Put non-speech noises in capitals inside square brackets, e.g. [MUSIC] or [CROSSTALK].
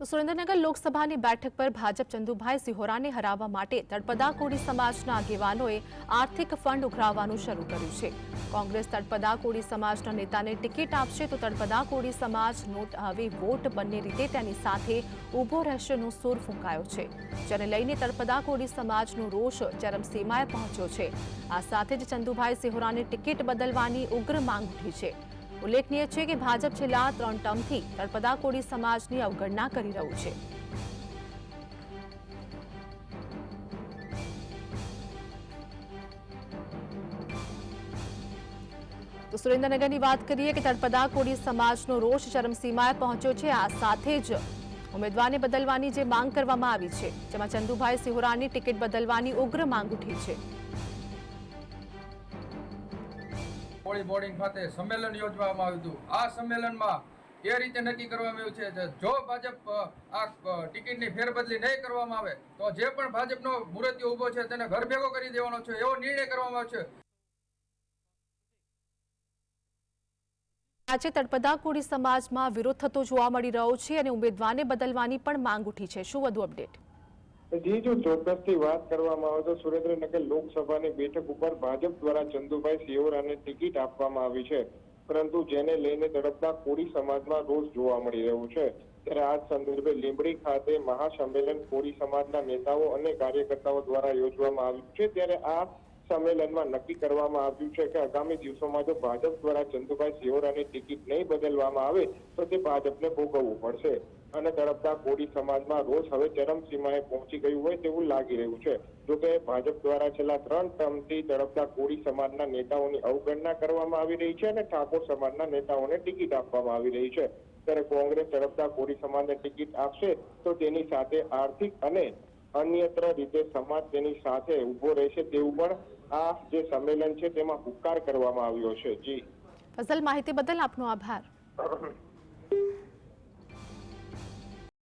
તો સુરેન્દ્રનગર લોકસભાની બેઠક પર ભાજપ ચંદુભાઈ સિહોરાને હરાવવા માટે તળપદા કોળી સમાજના આગેવાનોએ આર્થિક ફંડ ઉઘરાવવાનું શરૂ કર્યું છે. કોંગ્રેસ તળપદા કોળી સમાજના નેતાને ટિકિટ આપશે તો તળપદા કોળી સમાજ નોટ હવે વોટ બંને રીતે તેની સાથે ઊભો રહેશેનો સૂર ફૂંકાયો છે. જેને લઈને તળપદા કોળી સમાજનો રોષ ચરમસીમાએ પહોંચ્યો છે. આ સાથે જ ચંદુભાઈ સિહોરાને ટિકિટ બદલવાની ઉગ્ર માંગ ઉઠી છે. ઉલ્લેખનીય છે કે ભાજપ છેલ્લા ત્રણ ટર્મથી તળપદા કોળી સમાજની અવગણના કરી રહ્યું છે. તો સુરેન્દ્રનગરની વાત કરીએ કે તળપદા કોળી સમાજનો રોષ ચરમસીમાએ પહોંચ્યો છે. આ સાથે જ ઉમેદવારને બદલવાની જે માંગ કરવામાં આવી છે, જેમાં ચંદુભાઈ સિહોરાની ટિકિટ બદલવાની ઉગ્ર માંગ ઉઠી છે. કોળી બોર્ડિંગ ખાતે સંમેલન યોજવામાં આવ્યું હતું. આ સંમેલનમાં એ રીતે નક્કી કરવામાં આવ્યું છે જો ભાજપ આ ટિકિટની ફેરબદલી નહીં કરવામાં આવે, તો જે પણ ભાજપનો મુરતીયો ઊભો છે તેને ઘર ભેગો કરી દેવાનો છે, એવો નિર્ણય કરવામાં આવ્યો છે. આજે તળપદા કોળી સમાજમાં વિરોધ થતો જોવા મળી રહ્યો છે અને ઉમેદવારને બદલવાની પણ માંગ ઉઠી છે. શું વધુ અપડેટ? જી, જો ચોક્કસથી વાત કરવામાં આવે તો સુરેન્દ્રનગર લોકસભાની બેઠક ઉપર ભાજપ દ્વારા ચંદુભાઈ સિયોરાને ટિકિટ આપવામાં આવી છે. પરંતુ જેને લઈને તડપતા કોળી સમાજમાં રોષ જોવા મળી રહ્યો છે. ત્યારે આ સંદર્ભે લીંબડી ખાતે મહાસંમેલન કોળી સમાજના નેતાઓ અને કાર્યકર્તાઓ દ્વારા યોજવામાં આવ્યું છે. ત્યારે આ સંમેલનમાં નક્કી કરવામાં આવ્યું છે કે આગામી દિવસોમાં જો ભાજપ દ્વારા ચંદુભાઈ સિયોરાની ટિકિટ નહીં બદલવામાં આવે તો તે ભાજપને ભોગવવું પડશે. અને તડપતા કોળી સમાજમાં રોષ હવે ચરમસીમાએ પહોંચી ગયું હોય તેવું લાગી રહ્યું છે. જોકે ભાજપ દ્વારા છેલ્લા ત્રણ ટર્મથી તડપતા કોળી સમાજના નેતાઓની અવગણના કરવામાં આવી રહી છે અને ઠાકોર સમાજના નેતાઓને ટિકિટ આપવામાં આવી રહી છે. ત્યારે કોંગ્રેસ તડપતા કોળી સમાજને ટિકિટ આપશે તો તેની સાથે આર્થિક અને અન્યત્ર રીતે સમાજ તેની સાથે ઊભો રહેશે તેવું પણ આ જે સંમેલન છે તેમાં હુકાર કરવામાં આવ્યો છે. જી. ફસલ માહિતી બદલ આપનો આભાર. [COUGHS]